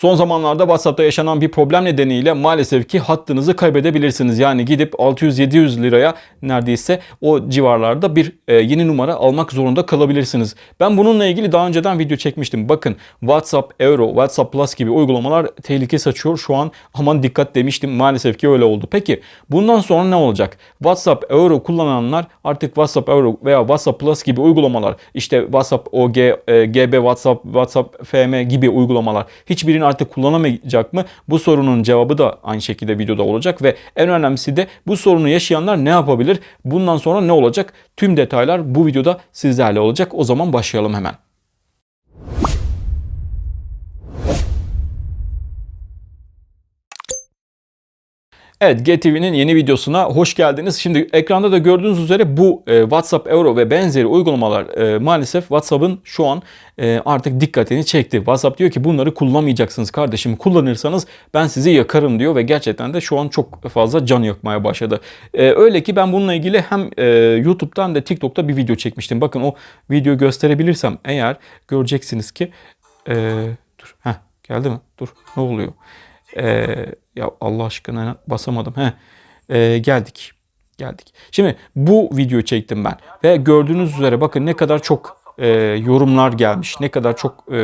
Son zamanlarda WhatsApp'ta yaşanan bir problem nedeniyle maalesef ki hattınızı kaybedebilirsiniz. Yani gidip 600-700 liraya neredeyse o civarlarda bir e, yeni numara almak zorunda kalabilirsiniz. Ben bununla ilgili daha önceden video çekmiştim. Bakın WhatsApp Euro, WhatsApp Plus gibi uygulamalar tehlike saçıyor. Şu an aman dikkat demiştim. Maalesef ki öyle oldu. Peki bundan sonra ne olacak? WhatsApp Euro kullananlar artık WhatsApp Euro veya WhatsApp Plus gibi uygulamalar işte WhatsApp OG, e, GB WhatsApp, WhatsApp FM gibi uygulamalar hiçbirini artık kullanamayacak mı? Bu sorunun cevabı da aynı şekilde videoda olacak ve en önemlisi de bu sorunu yaşayanlar ne yapabilir? Bundan sonra ne olacak? Tüm detaylar bu videoda sizlerle olacak. O zaman başlayalım hemen. Evet GTV'nin yeni videosuna hoş geldiniz. Şimdi ekranda da gördüğünüz üzere bu e, WhatsApp Euro ve benzeri uygulamalar e, maalesef WhatsApp'ın şu an e, artık dikkatini çekti. WhatsApp diyor ki bunları kullanmayacaksınız kardeşim. Kullanırsanız ben sizi yakarım diyor ve gerçekten de şu an çok fazla can yakmaya başladı. E, öyle ki ben bununla ilgili hem e, YouTube'dan da TikTok'ta bir video çekmiştim. Bakın o videoyu gösterebilirsem eğer göreceksiniz ki e, dur heh, geldi mi? Dur ne oluyor? Ee, ya Allah aşkına basamadım. He. Ee, geldik. Geldik. Şimdi bu videoyu çektim ben. Ve gördüğünüz üzere bakın ne kadar çok e, yorumlar gelmiş. Ne kadar çok e,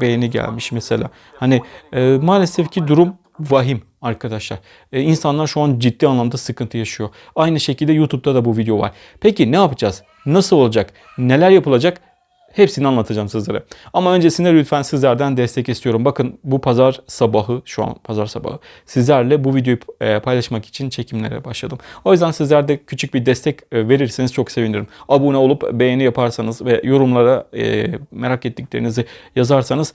beğeni gelmiş mesela. Hani e, maalesef ki durum vahim arkadaşlar. E, insanlar şu an ciddi anlamda sıkıntı yaşıyor. Aynı şekilde YouTube'da da bu video var. Peki ne yapacağız? Nasıl olacak? Neler yapılacak? Hepsini anlatacağım sizlere. Ama öncesinde lütfen sizlerden destek istiyorum. Bakın bu pazar sabahı, şu an pazar sabahı sizlerle bu videoyu e, paylaşmak için çekimlere başladım. O yüzden sizler de küçük bir destek e, verirseniz çok sevinirim. Abone olup beğeni yaparsanız ve yorumlara e, merak ettiklerinizi yazarsanız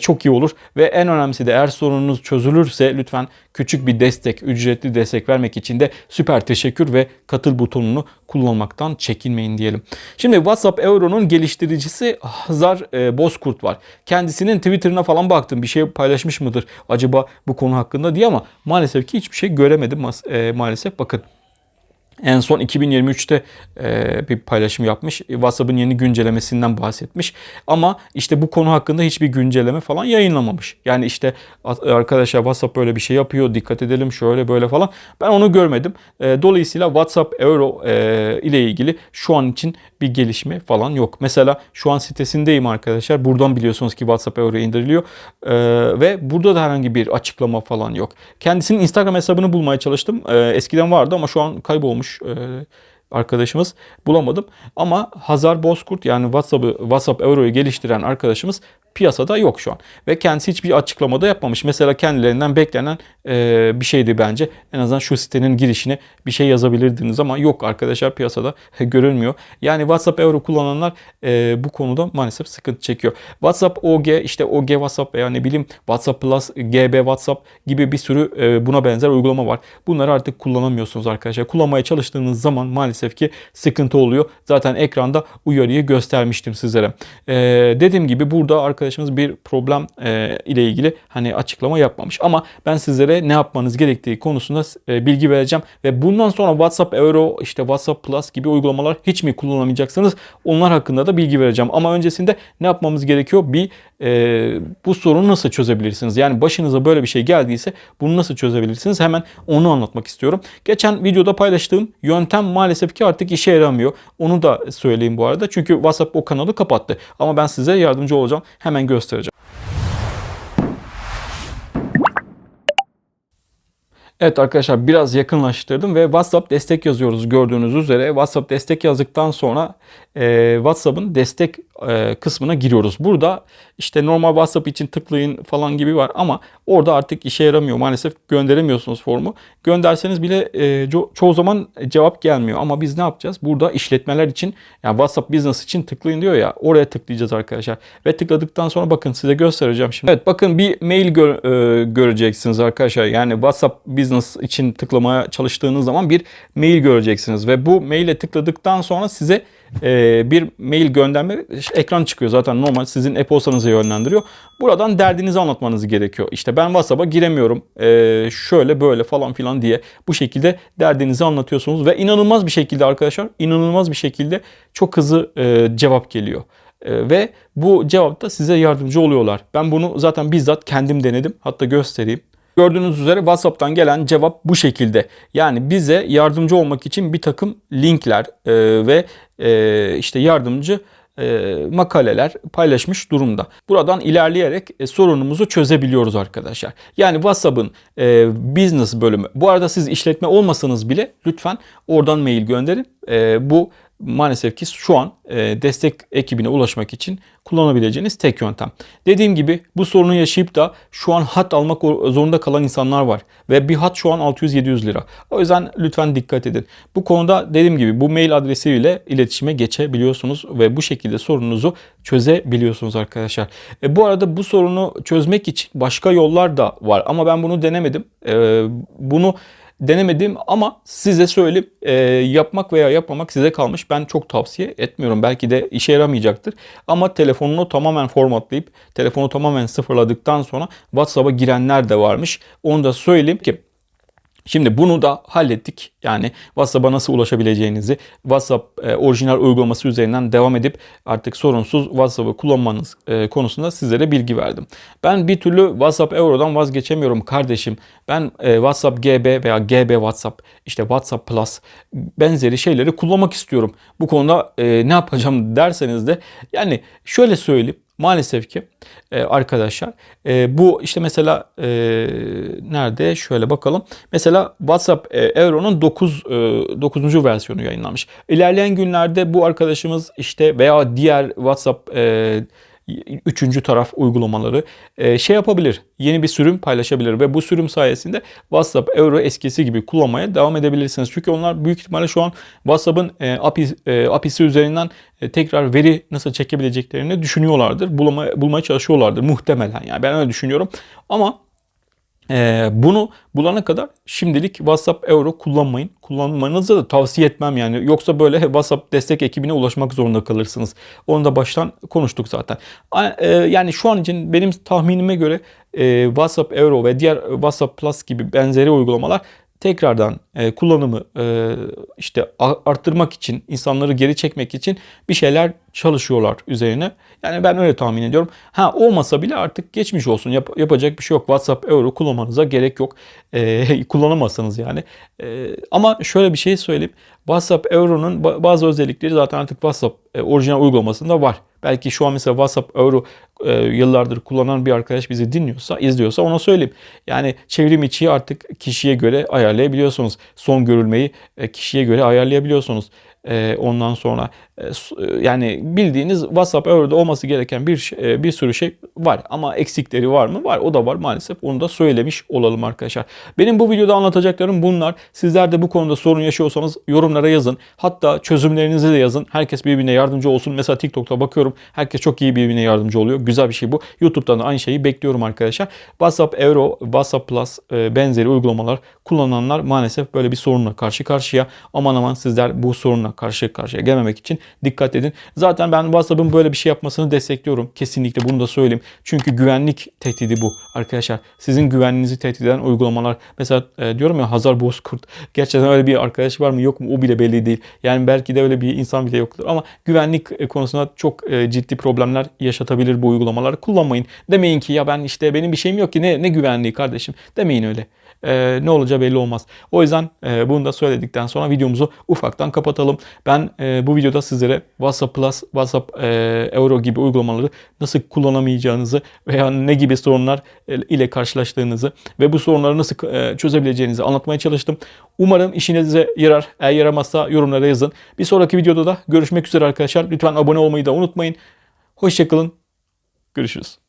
çok iyi olur. Ve en önemlisi de eğer sorununuz çözülürse lütfen küçük bir destek, ücretli destek vermek için de süper teşekkür ve katıl butonunu kullanmaktan çekinmeyin diyelim. Şimdi WhatsApp Euro'nun geliştiricisi Hazar e, Bozkurt var. Kendisinin Twitter'ına falan baktım bir şey paylaşmış mıdır acaba bu konu hakkında diye ama maalesef ki hiçbir şey göremedim e, maalesef. Bakın en son 2023'te e, bir paylaşım yapmış. WhatsApp'ın yeni güncellemesinden bahsetmiş. Ama işte bu konu hakkında hiçbir güncelleme falan yayınlamamış. Yani işte arkadaşlar WhatsApp böyle bir şey yapıyor. Dikkat edelim şöyle böyle falan. Ben onu görmedim. E, dolayısıyla WhatsApp Euro e, ile ilgili şu an için bir gelişme falan yok. Mesela şu an sitesindeyim arkadaşlar. Buradan biliyorsunuz ki WhatsApp Euro indiriliyor. E, ve burada da herhangi bir açıklama falan yok. Kendisinin Instagram hesabını bulmaya çalıştım. E, eskiden vardı ama şu an kaybolmuş bulmuş e, arkadaşımız bulamadım. Ama Hazar Bozkurt yani WhatsApp'ı WhatsApp Euro'yu geliştiren arkadaşımız piyasada yok şu an. Ve kendisi hiçbir açıklamada yapmamış. Mesela kendilerinden beklenen e, bir şeydi bence. En azından şu sitenin girişine bir şey yazabilirdiniz ama yok arkadaşlar piyasada görünmüyor. Yani WhatsApp Euro kullananlar e, bu konuda maalesef sıkıntı çekiyor. WhatsApp OG işte OG WhatsApp veya ne bileyim WhatsApp Plus, GB WhatsApp gibi bir sürü e, buna benzer uygulama var. Bunları artık kullanamıyorsunuz arkadaşlar. Kullanmaya çalıştığınız zaman maalesef ki sıkıntı oluyor. Zaten ekranda uyarıyı göstermiştim sizlere. E, dediğim gibi burada arkadaşlar arkadaşımız bir problem e, ile ilgili hani açıklama yapmamış. Ama ben sizlere ne yapmanız gerektiği konusunda e, bilgi vereceğim ve bundan sonra WhatsApp Euro, işte WhatsApp Plus gibi uygulamalar hiç mi kullanamayacaksınız? Onlar hakkında da bilgi vereceğim. Ama öncesinde ne yapmamız gerekiyor? Bir e, bu sorunu nasıl çözebilirsiniz? Yani başınıza böyle bir şey geldiyse bunu nasıl çözebilirsiniz? Hemen onu anlatmak istiyorum. Geçen videoda paylaştığım yöntem maalesef ki artık işe yaramıyor. Onu da söyleyeyim bu arada. Çünkü WhatsApp o kanalı kapattı. Ama ben size yardımcı olacağım. Hemen göstereceğim. Evet arkadaşlar biraz yakınlaştırdım ve WhatsApp destek yazıyoruz gördüğünüz üzere. WhatsApp destek yazdıktan sonra e, WhatsApp'ın destek e, kısmına giriyoruz. Burada işte normal WhatsApp için tıklayın falan gibi var ama orada artık işe yaramıyor. Maalesef gönderemiyorsunuz formu. Gönderseniz bile e, ço- çoğu zaman cevap gelmiyor. Ama biz ne yapacağız? Burada işletmeler için yani WhatsApp Business için tıklayın diyor ya. Oraya tıklayacağız arkadaşlar. Ve tıkladıktan sonra bakın size göstereceğim şimdi. Evet bakın bir mail gö- e, göreceksiniz arkadaşlar. Yani WhatsApp Business için tıklamaya çalıştığınız zaman bir mail göreceksiniz. Ve bu maile tıkladıktan sonra size e, bir mail gönderme ekran çıkıyor. Zaten normal sizin e-postanıza yönlendiriyor. Buradan derdinizi anlatmanız gerekiyor. İşte ben WhatsApp'a giremiyorum. E, şöyle böyle falan filan diye bu şekilde derdinizi anlatıyorsunuz ve inanılmaz bir şekilde arkadaşlar inanılmaz bir şekilde çok hızlı e, cevap geliyor. E, ve bu cevapta size yardımcı oluyorlar. Ben bunu zaten bizzat kendim denedim. Hatta göstereyim. Gördüğünüz üzere WhatsApp'tan gelen cevap bu şekilde. Yani bize yardımcı olmak için bir takım linkler e, ve e, işte yardımcı e, makaleler paylaşmış durumda. Buradan ilerleyerek e, sorunumuzu çözebiliyoruz arkadaşlar. Yani WhatsApp'ın e, business bölümü. Bu arada siz işletme olmasanız bile lütfen oradan mail gönderin. E, bu maalesef ki şu an e, destek ekibine ulaşmak için kullanabileceğiniz tek yöntem. Dediğim gibi bu sorunu yaşayıp da şu an hat almak zorunda kalan insanlar var. Ve bir hat şu an 600-700 lira. O yüzden lütfen dikkat edin. Bu konuda dediğim gibi bu mail adresiyle iletişime geçebiliyorsunuz ve bu şekilde sorununuzu çözebiliyorsunuz arkadaşlar. E, bu arada bu sorunu çözmek için başka yollar da var ama ben bunu denemedim. E, bunu denemedim ama size söyleyip e, yapmak veya yapmamak size kalmış. Ben çok tavsiye etmiyorum. Belki de işe yaramayacaktır. Ama telefonunu tamamen formatlayıp telefonu tamamen sıfırladıktan sonra WhatsApp'a girenler de varmış. Onu da söyleyeyim ki Şimdi bunu da hallettik. Yani WhatsApp'a nasıl ulaşabileceğinizi WhatsApp e, orijinal uygulaması üzerinden devam edip artık sorunsuz WhatsApp'ı kullanmanız e, konusunda sizlere bilgi verdim. Ben bir türlü WhatsApp Euro'dan vazgeçemiyorum kardeşim. Ben e, WhatsApp GB veya GB WhatsApp işte WhatsApp Plus benzeri şeyleri kullanmak istiyorum. Bu konuda e, ne yapacağım derseniz de yani şöyle söyleyeyim maalesef ki e, arkadaşlar e, bu işte mesela e, nerede şöyle bakalım. Mesela WhatsApp e, Euro'nun 9 e, 9. versiyonu yayınlanmış. İlerleyen günlerde bu arkadaşımız işte veya diğer WhatsApp e, üçüncü taraf uygulamaları e, şey yapabilir. Yeni bir sürüm paylaşabilir ve bu sürüm sayesinde WhatsApp Euro eskisi gibi kullanmaya devam edebilirsiniz. Çünkü onlar büyük ihtimalle şu an WhatsApp'ın e, API, e, API'si üzerinden tekrar veri nasıl çekebileceklerini düşünüyorlardır. Bulama, bulmaya çalışıyorlardır muhtemelen. Yani ben öyle düşünüyorum. Ama ee, bunu bulana kadar şimdilik WhatsApp Euro kullanmayın. Kullanmanızı da tavsiye etmem yani. Yoksa böyle WhatsApp destek ekibine ulaşmak zorunda kalırsınız. Onu da baştan konuştuk zaten. E, yani şu an için benim tahminime göre e, WhatsApp Euro ve diğer WhatsApp Plus gibi benzeri uygulamalar tekrardan e, kullanımı e, işte arttırmak için, insanları geri çekmek için bir şeyler çalışıyorlar üzerine. Yani ben öyle tahmin ediyorum. Ha olmasa bile artık geçmiş olsun. Yap, yapacak bir şey yok. WhatsApp Euro kullanmanıza gerek yok. E, kullanamazsınız yani. E, ama şöyle bir şey söyleyeyim. WhatsApp Euro'nun bazı özellikleri zaten artık WhatsApp e, orijinal uygulamasında var. Belki şu an mesela WhatsApp Euro e, yıllardır kullanan bir arkadaş bizi dinliyorsa, izliyorsa ona söyleyeyim. Yani çevrim içi artık kişiye göre ayarlayabiliyorsunuz. Son görülmeyi e, kişiye göre ayarlayabiliyorsunuz. E, ondan sonra e, e, yani bildiğiniz WhatsApp Euro'da olması gereken bir bir sürü şey var ama eksikleri var mı? Var. O da var maalesef. Onu da söylemiş olalım arkadaşlar. Benim bu videoda anlatacaklarım bunlar. Sizler de bu konuda sorun yaşıyorsanız yorumlara yazın. Hatta çözümlerinizi de yazın. Herkes birbirine yardımcı olsun. Mesela TikTok'ta bakıyorum. Herkes çok iyi birbirine yardımcı oluyor. Güzel bir şey bu. YouTube'dan da aynı şeyi bekliyorum arkadaşlar. WhatsApp Euro, WhatsApp Plus benzeri uygulamalar kullananlar maalesef böyle bir sorunla karşı karşıya. Aman aman sizler bu sorunla karşı karşıya gelmemek için dikkat edin. Zaten ben WhatsApp'ın böyle bir şey yapmasını destekliyorum. Kesinlikle bunu da söyleyeyim. Çünkü güvenlik tehdidi bu arkadaşlar. Sizin güvenliğinizi tehdit eden uygulamalar. Mesela e, diyorum ya Hazar Bozkurt. Gerçekten öyle bir arkadaş var mı yok mu o bile belli değil. Yani belki de öyle bir insan bile yoktur. Ama güvenlik e, konusunda çok e, ciddi problemler yaşatabilir bu uygulamaları. Kullanmayın. Demeyin ki ya ben işte benim bir şeyim yok ki ne, ne güvenliği kardeşim. Demeyin öyle e, ne olacağı belli olmaz. O yüzden e, bunu da söyledikten sonra videomuzu ufaktan kapatalım. Ben e, bu videoda sizlere WhatsApp Plus, WhatsApp e, Euro gibi uygulamaları nasıl kullanamayacağınızı veya ne gibi sorunlar e, ile karşılaştığınızı ve bu sorunları nasıl e, çözebileceğinizi anlatmaya çalıştım. Umarım işinize yarar. Eğer yaramazsa yorumlara yazın. Bir sonraki videoda da görüşmek üzere arkadaşlar. Lütfen abone olmayı da unutmayın. Hoşçakalın. Görüşürüz.